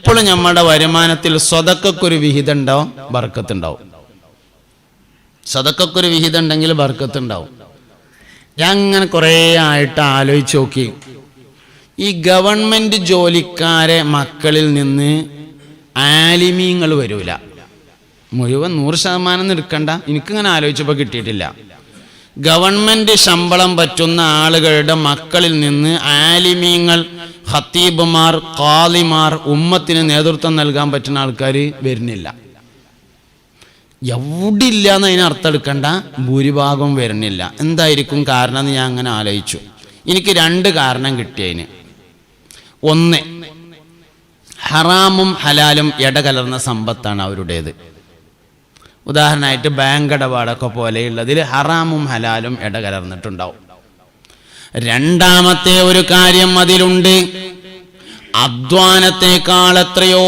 എപ്പോഴും നമ്മുടെ വരുമാനത്തിൽ സ്വതക്കൊരു വിഹിതം ഉണ്ടാവും ബർക്കത്തുണ്ടാവും. സ്വതക്കൊരു വിഹിതം ഉണ്ടെങ്കിൽ ബർക്കത്തുണ്ടാവും. ഞാൻ അങ്ങനെ കുറേ ആയിട്ട് ആലോചിച്ച് നോക്കി. ഈ ഗവൺമെന്റ് ജോലിക്കാരെ മക്കളിൽ നിന്ന് ആലിമീങ്ങൾ വരൂല. മുഴുവൻ നൂറ് ശതമാനം എടുക്കണ്ട. എനിക്കിങ്ങനെ ആലോചിച്ചപ്പോൾ കിട്ടിയിട്ടില്ല. ഗവൺമെന്റ് ശമ്പളം പറ്റുന്ന ആളുകളുടെ മക്കളിൽ നിന്ന് ആലിമീങ്ങൾ ഹത്തീബുമാർ കാലിമാർ ഉമ്മത്തിന് നേതൃത്വം നൽകാൻ പറ്റുന്ന ആൾക്കാർ വരുന്നില്ല. എവിടെ ഇല്ല എന്ന് അതിന് അർത്ഥം എടുക്കേണ്ട ഭൂരിഭാഗം വരുന്നില്ല. എന്തായിരിക്കും കാരണം എന്ന് ഞാൻ അങ്ങനെ ആലോചിച്ചു. എനിക്ക് രണ്ട് കാരണം കിട്ടി കിട്ടിയതിന് ഒന്ന് ഹറാമും ഹലാലും ഇടകലർന്ന സമ്പത്താണ് അവരുടേത്. ഉദാഹരണമായിട്ട് ബാങ്ക് ഇടപാടൊക്കെ പോലെയുള്ളതിൽ ഹറാമും ഹലാലും ഇടകലർന്നിട്ടുണ്ടാവും. രണ്ടാമത്തെ ഒരു കാര്യം അതിലുണ്ട്. അധ്വാനത്തെക്കാൾ എത്രയോ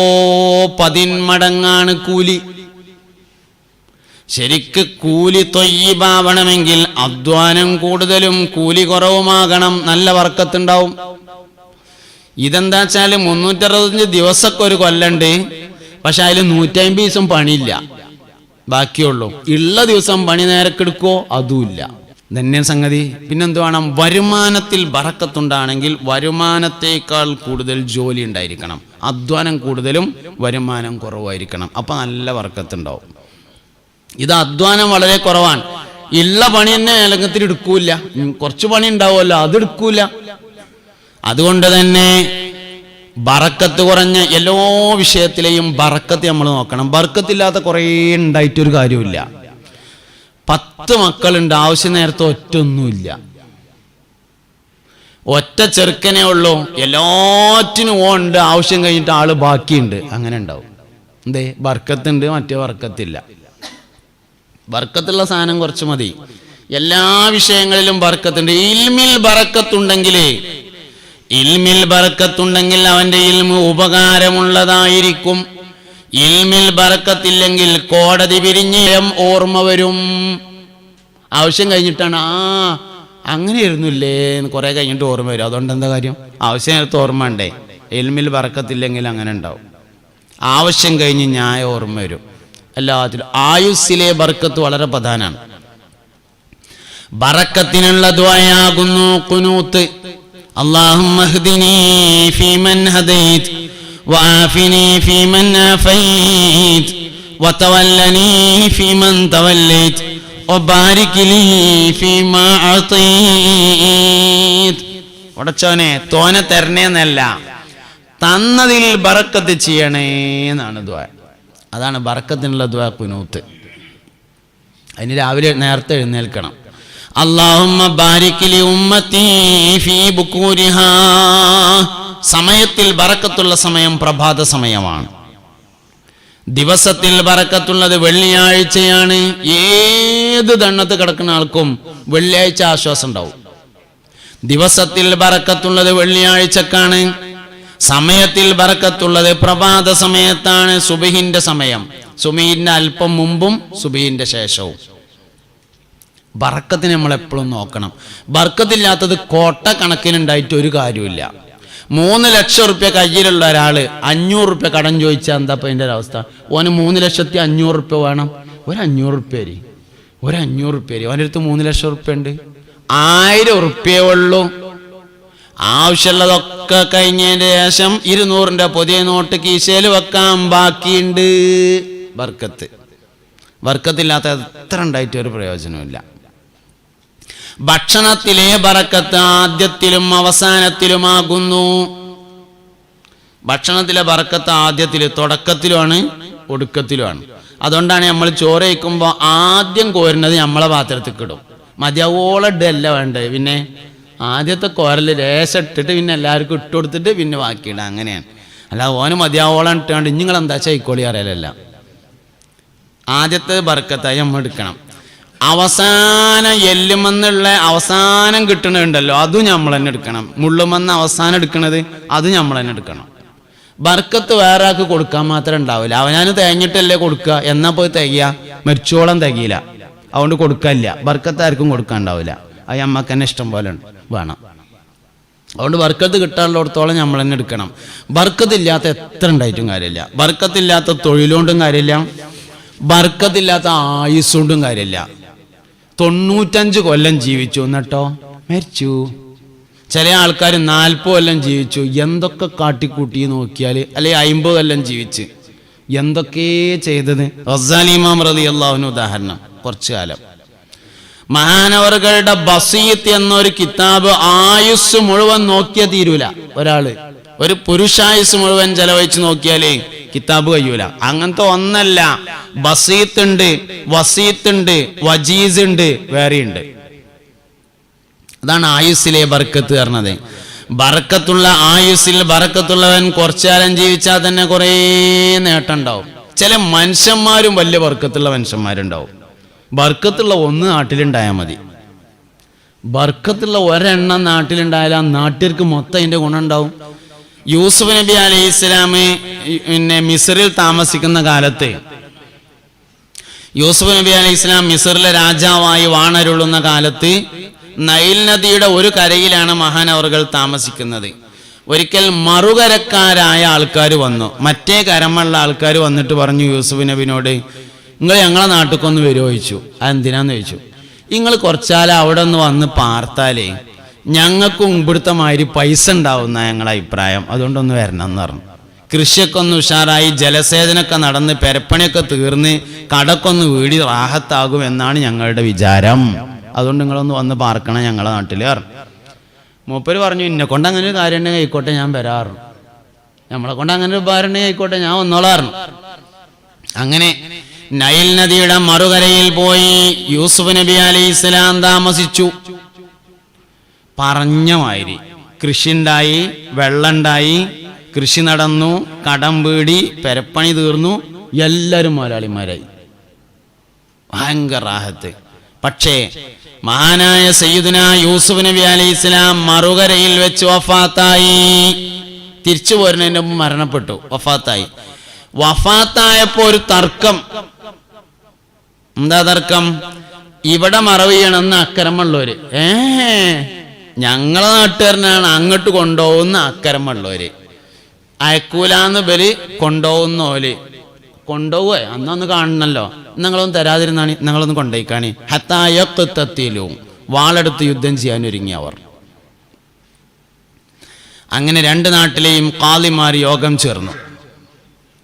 പതിന്മടങ്ങാണ് കൂലി. ശരിക്ക് കൂലി തൊയ്യബാവണമെങ്കിൽ അധ്വാനം കൂടുതലും കൂലി കുറവുമാകണം. നല്ല വർക്കത്തുണ്ടാവും. ഇതെന്താ വെച്ചാൽ മുന്നൂറ്ററുപത്തഞ്ച് ദിവസമൊക്കെ ഒരു കൊല്ലണ്ട്. പക്ഷെ അതിൽ നൂറ്റമ്പത് ദിവസം പണിയില്ല. ബാക്കിയുള്ളൂ. ഉള്ള ദിവസം പണി നേരക്കെടുക്കോ? അതുമില്ല. തന്നെ സംഗതി. പിന്നെന്ത് വേണം? വരുമാനത്തിൽ ബറക്കത്തുണ്ടാണെങ്കിൽ വരുമാനത്തേക്കാൾ കൂടുതൽ ജോലി ഉണ്ടായിരിക്കണം. അധ്വാനം കൂടുതലും വരുമാനം കുറവായിരിക്കണം. അപ്പം നല്ല വർക്കത്തുണ്ടാവും ഇത് അധ്വാനം വളരെ കുറവാണ്. ഉള്ള പണി തന്നെ ഏലകത്തിൽ എടുക്കൂല കുറച്ച് പണി ഉണ്ടാവുമല്ലോ അത് എടുക്കൂല അതുകൊണ്ട് തന്നെ ബറക്കത്ത് കുറഞ്ഞ എല്ലാ വിഷയത്തിലെയും ബറക്കത്ത് നമ്മൾ നോക്കണം. ബറക്കത്തില്ലാത്ത കുറേ ഉണ്ടായിട്ടൊരു കാര്യമില്ല പത്ത് മക്കളുണ്ട് ആവശ്യം നേരത്തെ ഒറ്റ ഒന്നുമില്ല ഒറ്റ ചെറുക്കനേ ഉള്ളൂ എല്ലാറ്റിനും ഉണ്ട് ആവശ്യം കഴിഞ്ഞിട്ട് ആൾ ബാക്കിയുണ്ട്. അങ്ങനെ ഉണ്ടാവും. എന്തേ? ബർക്കത്തുണ്ട് മറ്റേ വർക്കത്തില്ല ബർക്കത്തുള്ള സാധനം കുറച്ച് മതി. എല്ലാ വിഷയങ്ങളിലും ബർക്കത്തുണ്ട് ഇൽമിൽ ബറക്കത്തുണ്ടെങ്കിൽ ഇൽമിൽ ബറക്കത്തുണ്ടെങ്കിൽ അവന്റെ ഇൽമ് ഉപകാരമുള്ളതായിരിക്കും. ഇൽമിൽ ബറക്കത്തില്ലെങ്കിൽ കോടതി പിരിഞ്ഞയം ഓർമ്മ വരും. ആവശ്യം കഴിഞ്ഞിട്ടാണ് ആ അങ്ങനെ ഇരുന്നില്ലേ എന്ന് കുറെ കഴിഞ്ഞിട്ട് ഓർമ്മ വരും. അതുകൊണ്ട് എന്താ കാര്യം? ആവശ്യം നേരത്തെ ഓർമ്മ ഉണ്ടേ എൽമിൽ പറക്കത്തില്ലെങ്കിൽ അങ്ങനെ ഉണ്ടാവും. ആവശ്യം കഴിഞ്ഞ് ന്യായ ഓർമ്മ വരും. എല്ലാത്തിലും ആയുസ്സിലെ ബർക്കത്ത് വളരെ പ്രധാനമാണ്. ബറക്കത്തിനുള്ള ദ്വയാകുന്നു കുനൂത്ത്. اللهم اهدني فيمن هديت وعافني فيمن عافيت وتولني فيمن توليت وبارك لي فيما أعطيت ഉടച്ചോനെ തോനെ തരണേന്നല്ല തന്നതിൽ ബറക്കത്ത് ചെയ്യണേ എന്നാണ് ദ്വ അതാണ് ബറക്കത്തിനുള്ള ദ്വ കുനൂത്ത് അതിന് രാവിലെ നേരത്തെ എഴുന്നേൽക്കണം അള്ളാഹുമ്മ ബാരിക്കിലി ഉമ്മത്തി ഫീ സമയത്തിൽ ബറക്കത്തുള്ള സമയം പ്രഭാത സമയമാണ്. ദിവസത്തിൽ ബറക്കത്തുള്ളത് വെള്ളിയാഴ്ചയാണ്. ഏത് ദണ്ണത്ത് കിടക്കുന്ന ആൾക്കും വെള്ളിയാഴ്ച ആശ്വാസം ഉണ്ടാവും. ദിവസത്തിൽ ബറക്കത്തുള്ളത് വെള്ളിയാഴ്ചക്കാണ്. സമയത്തിൽ ബറക്കത്തുള്ളത് പ്രഭാത സമയത്താണ് സുബിഹിന്റെ സമയം. സുബിഹിന്റെ അല്പം മുമ്പും സുബിഹിന്റെ ശേഷവും. ബർക്കത്തിന് നമ്മൾ എപ്പോഴും നോക്കണം. ബർക്കത്തില്ലാത്തത് കോട്ട കണക്കിനുണ്ടായിട്ട് ഒരു കാര്യമില്ല മൂന്ന് ലക്ഷം റുപ്യ കയ്യിലുള്ള ഒരാൾ അഞ്ഞൂറ് റുപ്യ കടം ചോദിച്ചാൽ എന്താ ഇപ്പം അതിന്റെ അവസ്ഥ? ഓന് മൂന്ന് ലക്ഷത്തി അഞ്ഞൂറ് റുപ്യ വേണം. ഒരു അഞ്ഞൂറ് ഒരഞ്ഞൂറ് ഒരു അടുത്ത് മൂന്ന് ലക്ഷം റുപ്യ ഉണ്ട്. ആയിരം റുപ്യേ ഉള്ളൂ. ആവശ്യമുള്ളതൊക്കെ കഴിഞ്ഞതിന് ശേഷം ഇരുന്നൂറിന്റെ പുതിയ നോട്ട് കീശയിൽ വെക്കാൻ ബാക്കിയുണ്ട്. വർക്കത്ത് വർക്കത്തില്ലാത്ത എത്ര ഉണ്ടായിട്ട് ഒരു പ്രയോജനമില്ല ഭക്ഷണത്തിലെ ബറക്കത്ത് ആദ്യത്തിലും അവസാനത്തിലുമാകുന്നു. ഭക്ഷണത്തിലെ ബറക്കത്ത് ആദ്യത്തിൽ തുടക്കത്തിലുമാണ് ഒടുക്കത്തിലുമാണ്. അതുകൊണ്ടാണ് നമ്മൾ ചോറ് കഴിക്കുമ്പോൾ ആദ്യം കോരുന്നത് നമ്മളെ പാത്രത്തിൽ കിടും മതിയാവോളം ഇടല്ല വേണ്ടത്. പിന്നെ ആദ്യത്തെ കോരൽ ലേശം ഇട്ടിട്ട് പിന്നെ എല്ലാവർക്കും ഇട്ട് കൊടുത്തിട്ട് പിന്നെ ബാക്കിയിടാം അങ്ങനെയാണ്. അല്ല ഓന് മതിയാവോളം ഇട്ടാണ്ട് നിങ്ങൾ എന്താ ചൈക്കോളി അറിയാലല്ല. ആദ്യത്തെ ബർക്കത്തായി നമ്മൾ എടുക്കണം. അവസാനം എല്ലുമെന്നുള്ള അവസാനം കിട്ടണുണ്ടല്ലോ അതും നമ്മൾ തന്നെ എടുക്കണം. മുള്ളുമെന്ന് അവസാനം എടുക്കണത് അത് നമ്മൾ തന്നെ എടുക്കണം. ബർക്കത്ത് വേറെ ആൾക്ക് കൊടുക്കാൻ മാത്രമേ ഉണ്ടാവില്ല. അവനാന് തേങ്ങിട്ടല്ലേ കൊടുക്കുക. എന്നാ പോയി തികയ മരിച്ചോളം തികയില്ല അതുകൊണ്ട് കൊടുക്കാനില്ല ബർക്കത്ത് ആർക്കും കൊടുക്കാൻ ഉണ്ടാവില്ല. അത് അമ്മയ്ക്ക് തന്നെ ഇഷ്ടം പോലെ വേണം. അതുകൊണ്ട് ബർക്കത്ത് കിട്ടാനുള്ളിടത്തോളം നമ്മൾ തന്നെ എടുക്കണം. ബർക്കത്ത് ബർക്കത്തില്ലാത്ത എത്ര ഉണ്ടായിട്ടും കാര്യമില്ല. ബർക്കത്തില്ലാത്ത തൊഴിലുകൊണ്ടും കാര്യമില്ല. ബർക്കത്തില്ലാത്ത ആയുസ് കൊണ്ടും കാര്യമില്ല. തൊണ്ണൂറ്റഞ്ച് കൊല്ലം ജീവിച്ചു എന്നിട്ടോ? മരിച്ചു. ചില ആൾക്കാർ നാൽപ്പത് കൊല്ലം ജീവിച്ചു. എന്തൊക്കെ കാട്ടിക്കൂട്ടി നോക്കിയാൽ അല്ലെ അയിമ്പത് കൊല്ലം ജീവിച്ച്. എന്തൊക്കെ ചെയ്തത്? റസാലിമാം റതി അള്ളാഹുവിന് ഉദാഹരണം. കുറച്ചു കാലം. മഹാനവറുകളുടെ ബസീത്ത് എന്നൊരു കിതാബ് ആയുസ് മുഴുവൻ നോക്കിയ തീരൂല ഒരാൾ. ഒരു പുരുഷായുസ് മുഴുവൻ ചെലവഴിച്ച് നോക്കിയാലേ കിതാബ് കഴിയൂല. അങ്ങനത്തെ ഒന്നല്ല. ബസീത്ത് ഉണ്ട് വസീത്ത് ഉണ്ട് വജീസ് ഉണ്ട് വേറെയുണ്ട്. അതാണ് ആയുസ്സിലെ ബർക്കത്ത് പറഞ്ഞത്. ബർക്കത്തുള്ള ആയുസ്സിൽ ബർക്കത്തുള്ളവൻ കുറച്ചു കാലം ജീവിച്ചാൽ തന്നെ കുറേ നേട്ടം ഉണ്ടാവും ചില മനുഷ്യന്മാരും വലിയ ബർക്കത്തുള്ള മനുഷ്യന്മാരുണ്ടാവും. ബർക്കത്തുള്ള ഒന്ന് നാട്ടിലുണ്ടായാൽ മതി. ബർക്കത്തുള്ള ഒരെണ്ണം നാട്ടിലുണ്ടായാൽ ആ നാട്ടുകാർക്ക് മൊത്തം അതിന്റെ ഗുണം ഉണ്ടാവും. യൂസുഫ് നബി അലൈഹി ഇസ്ലാമ് പിന്നെ മിസറിൽ താമസിക്കുന്ന കാലത്ത് യൂസുഫ് നബി അലൈഹി ഇസ്ലാം മിസറിലെ രാജാവായി വാണരുളുന്ന കാലത്ത് നൈൽ നദിയുടെ ഒരു കരയിലാണ് മഹാനവറുകൾ താമസിക്കുന്നത്. ഒരിക്കൽ മറുകരക്കാരായ ആൾക്കാർ വന്നു. മറ്റേ കരമുള്ള ആൾക്കാർ വന്നിട്ട് പറഞ്ഞു യൂസുഫ് നബിനോട് നിങ്ങൾ ഞങ്ങളെ നാട്ടിൽ കൊന്ന് വരുമോ ചോദിച്ചു. അതെന്തിനാന്ന്? ചോദിച്ചു. നിങ്ങൾ കുറച്ചാലും അവിടെ ഒന്ന് വന്ന് പാർത്താലേ ഞങ്ങൾക്കും ഇവിടുത്തെ മാതിരി പൈസ ഉണ്ടാവുന്ന ഞങ്ങളെ അഭിപ്രായം അതുകൊണ്ടൊന്ന് വരണം എന്ന് പറഞ്ഞു. കൃഷിയൊക്കെ ഒന്ന് ഉഷാറായി ജലസേചനമൊക്കെ നടന്ന് പെരപ്പണിയൊക്കെ തീർന്ന് കടക്കൊന്ന് വീടി റാഹത്താകും എന്നാണ് ഞങ്ങളുടെ വിചാരം. അതുകൊണ്ട് നിങ്ങളൊന്ന് വന്ന് പാർക്കണം ഞങ്ങളുടെ നാട്ടിൽ മൂപ്പര് പറഞ്ഞു എന്നെ കൊണ്ട് അങ്ങനെ ഒരു കാര്യം ഉണ്ടെങ്കിൽ ആയിക്കോട്ടെ ഞാൻ വരാറു നമ്മളെ കൊണ്ട് അങ്ങനെ ഒരു ഉണ്ടെങ്കിൽ ആയിക്കോട്ടെ ഞാൻ വന്നോളാറുണ്ട് അങ്ങനെ നൈൽ നദിയുടെ മറുകരയിൽ പോയി യൂസുഫ് നബി അലി ഇസ്ലാം താമസിച്ചു. പറഞ്ഞ മാതിരി കൃഷി ഉണ്ടായി വെള്ളമുണ്ടായി കൃഷി നടന്നു കടം വീടി പെരപ്പണി തീർന്നു എല്ലാവരും മുതലാളിമാരായി ഭയങ്കര റാഹത്ത്. പക്ഷേ മഹാനായ സയ്യിദുന യൂസുഫ് നബി അലൈഹി ഇസ്ലാം മറുകരയിൽ വെച്ച് വഫാത്തായി. തിരിച്ചു പോരുന്നതിന് മുമ്പ് മരണപ്പെട്ടു. വഫാത്തായി. വഫാത്തായപ്പോ ഒരു തർക്കം. എന്താ തർക്കം? ഇവിടെ മറവ് ചെയ്യണമെന്ന് അക്കരമുള്ളവര് ഏ? ഞങ്ങളെ നാട്ടുകാരനാണ് അങ്ങോട്ട് കൊണ്ടുപോകുന്ന അക്കരമുള്ളവര് അയക്കൂലാന്ന് ബലി കൊണ്ടുപോകുന്ന ഓൽ. കൊണ്ടുപോവേ? അന്നൊന്ന് കാണണല്ലോ. നിങ്ങളൊന്നും തരാതിരുന്നാണ് നിങ്ങളൊന്ന് കൊണ്ടുപോയിക്കാണി ഹത്തായക്കത്തെത്തിയിലും വാളെടുത്ത് യുദ്ധം ചെയ്യാൻ ഒരുങ്ങി അവർ. അങ്ങനെ രണ്ട് നാട്ടിലെയും കാളിമാർ യോഗം ചേർന്നു.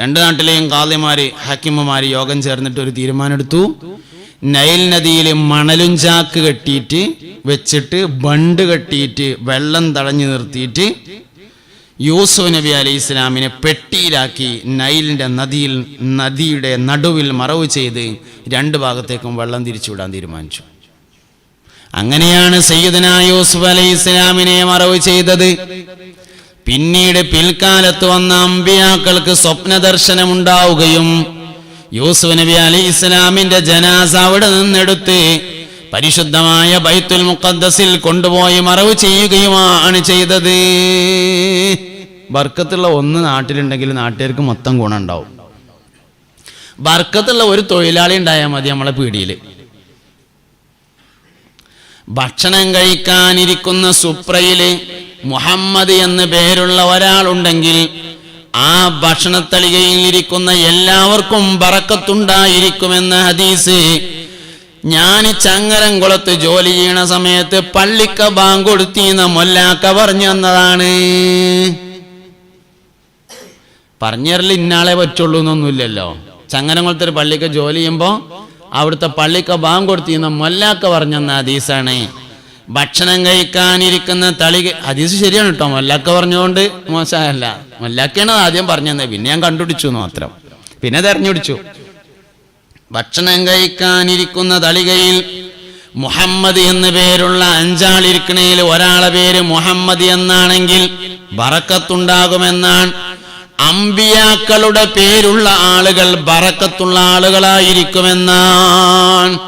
രണ്ട് നാട്ടിലെയും കാളിമാര് ഹക്കിമ്മമാർ യോഗം ചേർന്നിട്ട് ഒരു തീരുമാനമെടുത്തു. നൈൽ നദിയിൽ മണലും ചാക്ക് കെട്ടിയിട്ട് വെച്ചിട്ട് ബണ്ട് കെട്ടിയിട്ട് വെള്ളം തടഞ്ഞു നിർത്തിയിട്ട് യൂസുഫ് നബി അലൈഹി ഇസ്ലാമിനെ പെട്ടിയിലാക്കി നൈലിന്റെ നദിയിൽ നദിയുടെ നടുവിൽ മറവ് ചെയ്ത് രണ്ട് ഭാഗത്തേക്കും വെള്ളം തിരിച്ചുവിടാൻ തീരുമാനിച്ചു. അങ്ങനെയാണ് സയ്യിദന യൂസുഫ് അലൈഹി ഇസ്ലാമിനെ മറവ് ചെയ്തത്. പിന്നീട് പിൽക്കാലത്ത് വന്ന അമ്പിയാക്കൾക്ക് സ്വപ്ന ദർശനമുണ്ടാവുകയും യൂസുഫ് നബി അലി ഇസ്ലാമിന്റെ ജനാസ അവിടെ നിന്നെടുത്ത് പരിശുദ്ധമായ ബൈത്തുൽ മുഖദ്ദസിൽ കൊണ്ടുപോയി മറവ് ചെയ്യുകയുമാണ് ചെയ്തത്. ബർക്കത്തുള്ള ഒന്ന് നാട്ടിലുണ്ടെങ്കിൽ നാട്ടുകാർക്ക് മൊത്തം ഗുണമുണ്ടാവും. ബർക്കത്തുള്ള ഒരു തൊഴിലാളി ഉണ്ടായാൽ മതി നമ്മളെ പീടിയിൽ ഭക്ഷണം കഴിക്കാനിരിക്കുന്ന സുപ്രയിൽ മുഹമ്മദ് എന്ന് പേരുള്ള ഒരാളുണ്ടെങ്കിൽ ആ ഭക്ഷണത്തളികയിൽ ഇരിക്കുന്ന എല്ലാവർക്കും ബറക്കത്തുണ്ടായിരിക്കുമെന്ന ഹദീസ് ഞാൻ ചങ്ങരംകുളത്ത് ജോലി ചെയ്യണ സമയത്ത് പള്ളിക്ക ബാങ്ക് കൊടുത്തിന്ന് മൊല്ലാക്ക പറഞ്ഞു തന്നതാണ്. പറഞ്ഞറിൽ ഇന്നാളെ പറ്റുള്ളൂ എന്നൊന്നുമില്ലല്ലോ. ചങ്ങരംകുളത്ത് ഒരു പള്ളിക്ക് ജോലി ചെയ്യുമ്പോൾ അവിടുത്തെ പള്ളിക്ക ബാങ്ക് കൊടുത്തിന്ന് മൊല്ലാക്ക പറഞ്ഞെന്ന ഹദീസാണ്. ഭക്ഷണം കഴിക്കാനിരിക്കുന്ന തളി ഹദീസ് ശരിയാണ് കേട്ടോ മൊല്ലാക്ക പറഞ്ഞുകൊണ്ട് മോശമല്ല. മൊല്ലാക്കയാണ് ആദ്യം പറഞ്ഞു തന്നെ പിന്നെ ഞാൻ കണ്ടുപിടിച്ചു മാത്രം. പിന്നെ തെരഞ്ഞുപിടിച്ചു ഭക്ഷണം കഴിക്കാനിരിക്കുന്ന തളികയിൽ മുഹമ്മദ് എന്ന് പേരുള്ള അഞ്ചാളിരിക്കണയിൽ ഒരാളെ പേര് മുഹമ്മദ് എന്നാണെങ്കിൽ ബറക്കത്തുണ്ടാകുമെന്നാണ്. അമ്പിയാക്കളുടെ പേരുള്ള ആളുകൾ ബറക്കത്തുള്ള ആളുകളായിരിക്കുമെന്നാണ്.